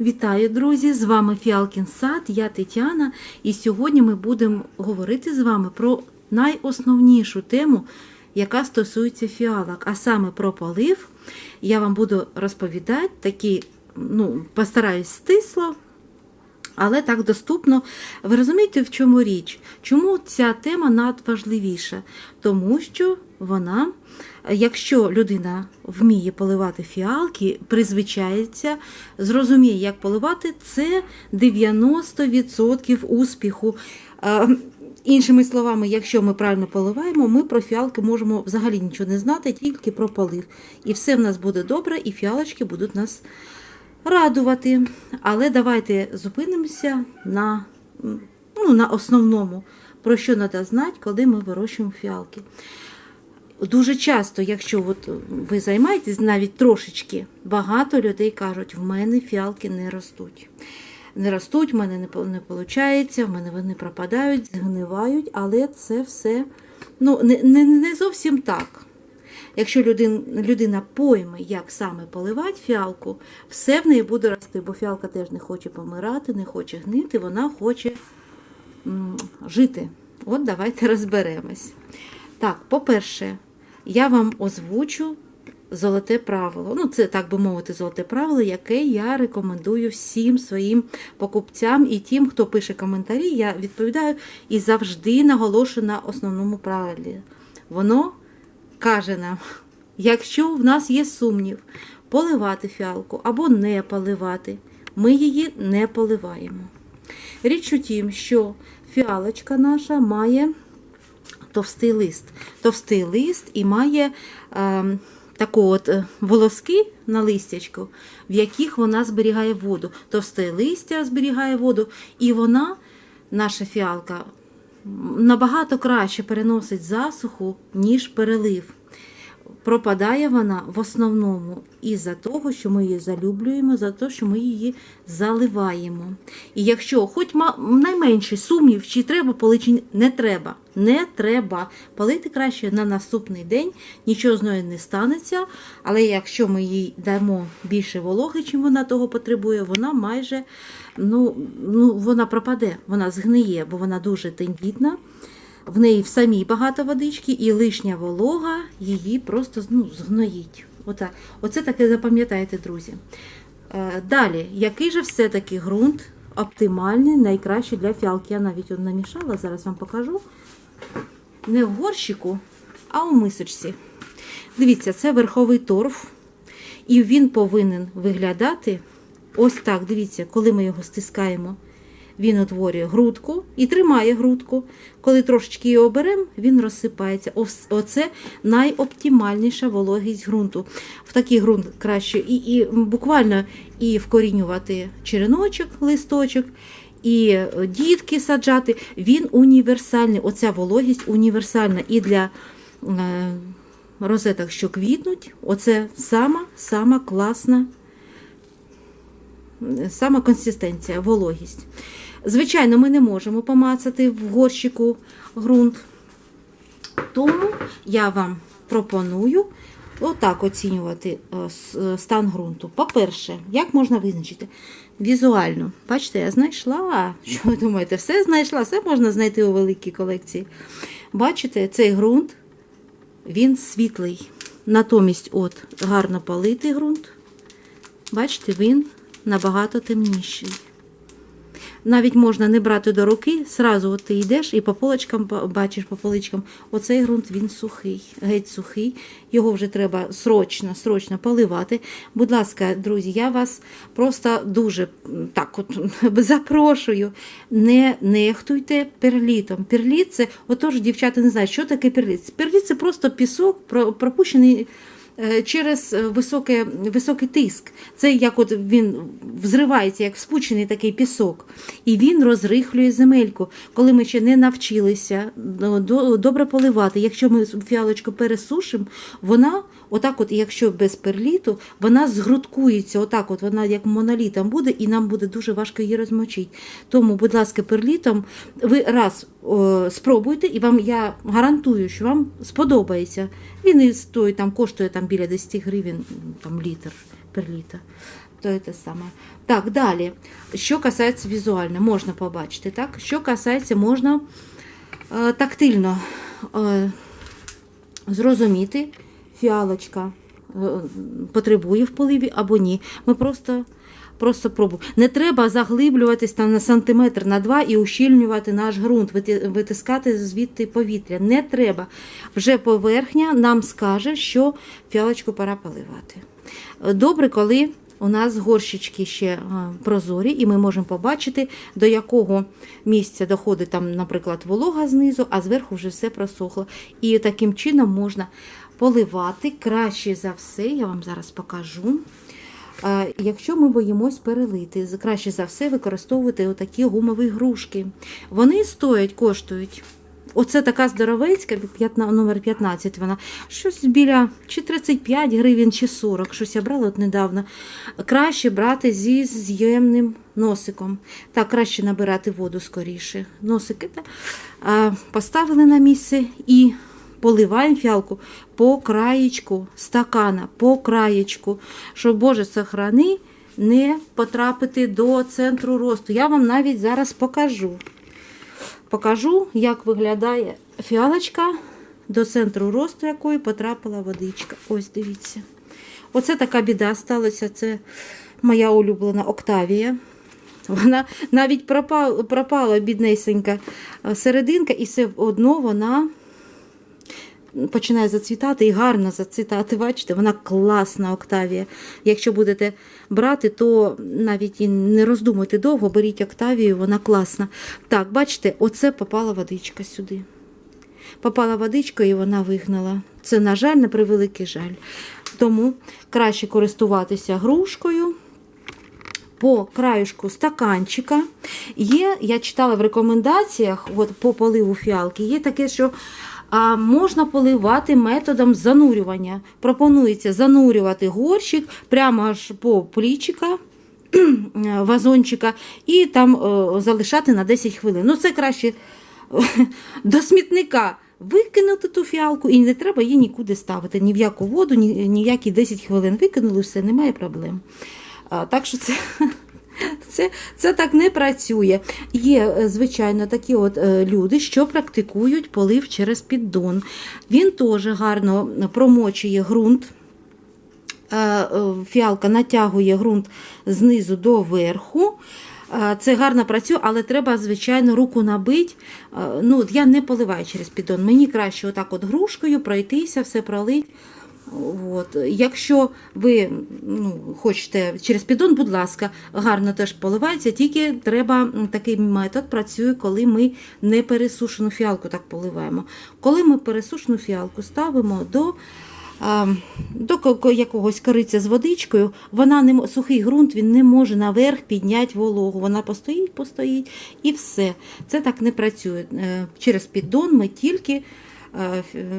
Вітаю, друзі! З вами Фіалкін Сад, я Тетяна, і сьогодні ми будемо говорити з вами про найосновнішу тему, яка стосується фіалок, а саме про полив. Я вам буду розповідати такі, ну, постараюсь стисло, але так доступно. Ви розумієте, в чому річ? Чому ця тема надважливіша? Тому що вона, якщо людина вміє поливати фіалки, призвичається, зрозуміє, як поливати, це 90% успіху. Іншими словами, якщо ми правильно поливаємо, ми про фіалки можемо взагалі нічого не знати, тільки про полив. І все в нас буде добре, і фіалочки будуть нас радувати. Але давайте зупинимося на, ну, на основному, про що треба знати, коли ми вирощуємо фіалки. Дуже часто, якщо от ви займаєтесь навіть трошечки, багато людей кажуть, в мене фіалки не ростуть. Не ростуть, в мене не, виходить, в мене вони пропадають, згнивають, але це все ну, не, не, не зовсім так. Якщо людин, людина пойме, як саме поливати фіалку, все в неї буде рости, бо фіалка теж не хоче помирати, не хоче гнити, вона хоче жити. От давайте розберемось. Так, по-перше, я вам озвучу золоте правило. Ну, це, так би мовити, золоте правило, яке я рекомендую всім своїм покупцям і тим, хто пише коментарі. Я відповідаю і завжди наголошую на основному правилі. Воно каже нам, якщо в нас є сумнів, поливати фіалку або не поливати, ми її не поливаємо. Річ у тім, що фіалочка наша має товстий лист. Товстий лист і має е, таку от е, волоски на листячку, в яких вона зберігає воду. Товсте листя зберігає воду, і вона, наша фіалка, набагато краще переносить засуху, ніж перелив. Пропадає вона в основному із-за того, що ми її залюблюємо, за те, що ми її заливаємо. І якщо хоч найменший сумнів, чи треба полити, чи не треба, не треба полити краще на наступний день, нічого з нею не станеться. Але якщо ми їй дамо більше вологи, чим вона того потребує, вона майже ну, ну, вона пропаде, вона згниє, бо вона дуже тендітна. В неї в самій багато водички, і лишня волога її просто ну, згноїть. Ота. Оце таке запам'ятайте, друзі. Е, Далі, який же все-таки ґрунт оптимальний, найкращий для фіалки? Я навіть намішала, зараз вам покажу. Не в горщику, а у мисочці. Дивіться, це верховий торф, і він повинен виглядати ось так. Дивіться, коли ми його стискаємо. Він утворює грудку і тримає грудку. Коли трошечки його беремо, він розсипається. Оце найоптимальніша вологість ґрунту. В такий ґрунт краще і, і буквально і вкорінювати череночок, листочок, і е, дітки саджати. Він універсальний. Оця вологість універсальна і для е, розеток, що квітнуть. Оце сама, сама класна сама консистенція, вологість. Звичайно, ми не можемо помацати в горщику ґрунт. Тому я вам пропоную отак оцінювати е, е, стан ґрунту. По-перше, як можна визначити? Візуально. Бачите, я знайшла. Що ви думаєте, все знайшла, все можна знайти у великій колекції. Бачите, цей ґрунт, він світлий. Натомість, от, гарно политий ґрунт. Бачите, він набагато темніший. Навіть можна не брати до руки, сразу от ти йдеш і по полочкам бачиш по поличкам, оцей ґрунт він сухий, геть сухий. Його вже треба срочно, срочно поливати. Будь ласка, друзі, я вас просто дуже так от запрошую. Не нехтуйте перлітом. Перліт це, отож, дівчата не знають, що таке перліт. Перліт це просто пісок, пропущений через е, високе, високий тиск. Це як от він взривається, як спучений такий пісок, і він розрихлює земельку. Коли ми ще не навчилися до- до- добре поливати, якщо ми фіалочку пересушимо, вона, отак, от, якщо без перліту, вона згрудкується, отак, от вона як монолітом буде, і нам буде дуже важко її розмочити. Тому, будь ласка, перлітом ви раз о, спробуйте, і вам я гарантую, що вам сподобається. Він і стоїть там, коштує там біля 10 гривень там літр перліта. то те саме. Так, далі. Що касається візуально, можна побачити. Так? Що касається, можна е, тактильно е, зрозуміти, фіалочка е, потребує в поливі або ні. Ми просто. Просто пробуємо. Не треба заглиблюватись там на сантиметр на два і ущільнювати наш ґрунт, витискати звідти повітря. Не треба. Вже поверхня нам скаже, що фіалочку пора поливати. Добре, коли у нас горщички ще е, прозорі, і ми можемо побачити, до якого місця доходить там, наприклад, волога знизу, а зверху вже все просохло. І таким чином можна поливати краще за все. Я вам зараз покажу. Якщо ми боїмось перелити, краще за все використовувати отакі гумові грушки. Вони стоять, коштують. Оце така здоровецька, номер 15, вона щось біля чи 35 гривень, чи 40, щось я брала от недавно. Краще брати зі з'ємним носиком. Так, краще набирати воду скоріше. Носики та, а, поставили на місце і поливаємо фіалку по краєчку стакана, по краєчку, щоб Боже сохрани не потрапити до центру росту. Я вам навіть зараз покажу. Покажу, як виглядає фіалочка до центру росту, якої потрапила водичка. Ось дивіться. Оце така біда сталася. Це моя улюблена Октавія. Вона навіть пропала, пропала біднесенька е, серединка, і все одно вона починає зацвітати і гарно зацвітати. Бачите, вона класна Октавія. Якщо будете брати, то навіть і не роздумуйте довго, беріть Октавію, вона класна. Так, бачите, оце попала водичка сюди. Попала водичка і вона вигнала. Це, на жаль, на превеликий жаль. Тому краще користуватися грушкою по краюшку стаканчика. Є, я читала в рекомендаціях от, по поливу фіалки, є таке, що а, можна поливати методом занурювання. Пропонується занурювати горщик прямо аж по плічика. Вазончика і там е, залишати на 10 хвилин. Ну, це краще до смітника викинути ту фіалку, і не треба її нікуди ставити. Ні в яку воду, ні, ніякі 10 хвилин викинули, все, немає проблем. А, так що це. Це, це так не працює. Є, е, звичайно, такі от е, люди, що практикують полив через піддон. Він теж гарно промочує ґрунт. Е, Фіалка натягує ґрунт знизу до верху. Це гарно працює, але треба, звичайно, руку набити. Ну, я не поливаю через піддон. Мені краще отак от грушкою пройтися, все пролить. От. Якщо ви ну, хочете через піддон, будь ласка, гарно теж поливається, тільки треба такий метод працює, коли ми не пересушену фіалку так поливаємо. Коли ми пересушену фіалку ставимо до до якогось кориця з водичкою, вона не сухий ґрунт він не може наверх підняти вологу. Вона постоїть, постоїть і все. Це так не працює. Е, Через піддон ми тільки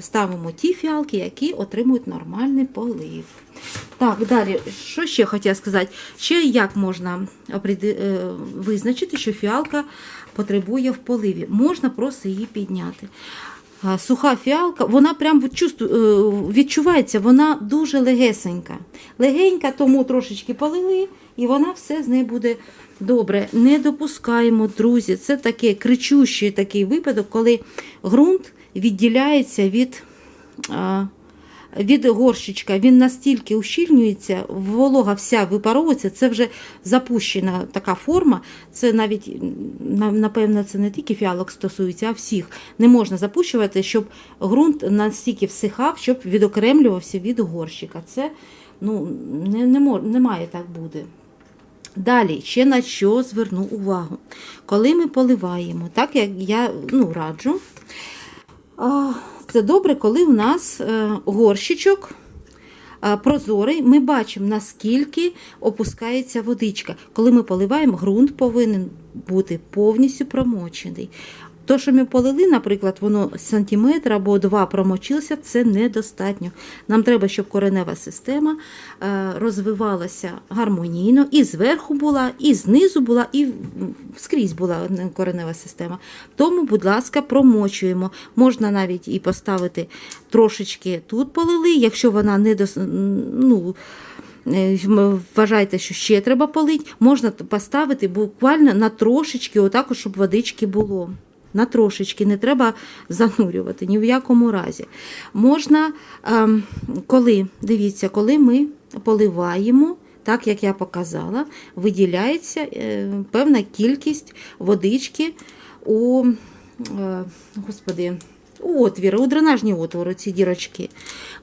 ставимо ті фіалки, які отримують нормальний полив. Так, далі, що ще хотіла сказати? Ще як можна е, визначити, що фіалка потребує в поливі? Можна просто її підняти. Суха фіалка, вона прям е, відчувається, вона дуже легесенька. Легенька, тому трошечки полили, і вона все з нею буде добре. Не допускаємо, друзі. Це таке кричущий такий випадок, коли ґрунт відділяється від. від горщичка він настільки ущільнюється, волога вся випаровується, це вже запущена така форма. Це навіть, напевно, це не тільки фіалок стосується, а всіх. Не можна запущувати, щоб ґрунт настільки всихав, щоб відокремлювався від горщика. Це ну, не, не, не має так бути. Далі, ще на що зверну увагу. Коли ми поливаємо, так як я ну, раджу, Це добре, коли в нас е, горщичок прозорий, ми бачимо, наскільки опускається водичка. Коли ми поливаємо, ґрунт повинен бути повністю промочений. То, що ми полили, наприклад, воно сантиметр або два промочилося, це недостатньо. Нам треба, щоб коренева система е, розвивалася гармонійно, і зверху була, і знизу була, і скрізь була коренева система. Тому, будь ласка, промочуємо. Можна навіть і поставити трошечки тут полили, якщо вона не дос... ну, е, вважаєте, що ще треба полить, можна поставити буквально на трошечки, отак, щоб водички було. На трошечки, не треба занурювати ні в якому разі. Можна, ем, коли, дивіться, коли ми поливаємо, так як я показала, виділяється е, певна кількість водички у, е, господи, отвіри, у дренажні отвори, ці дірочки.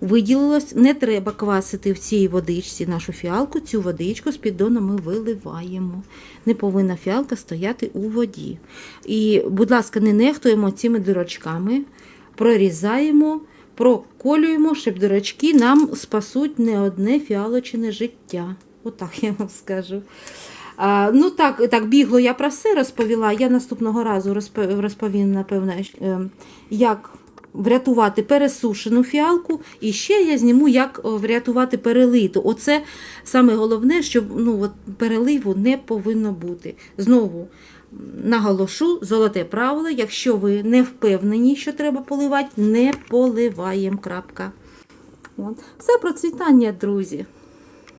Виділилось, не треба квасити в цій водичці нашу фіалку, цю водичку з піддона ми виливаємо. Не повинна фіалка стояти у воді. І, будь ласка, не нехтуємо цими дірочками, прорізаємо, проколюємо, щоб дірочки нам спасуть не одне фіалочне життя. Отак я вам скажу. Ну так, так, бігло я про все розповіла. Я наступного разу розповім, напевно, е, як врятувати пересушену фіалку, і ще я зніму, як врятувати перелиту. Оце саме головне, щоб ну, от, переливу не повинно бути. Знову наголошу, золоте правило, якщо ви не впевнені, що треба поливати, не поливаємо. Крапка. От. Все процвітання, друзі.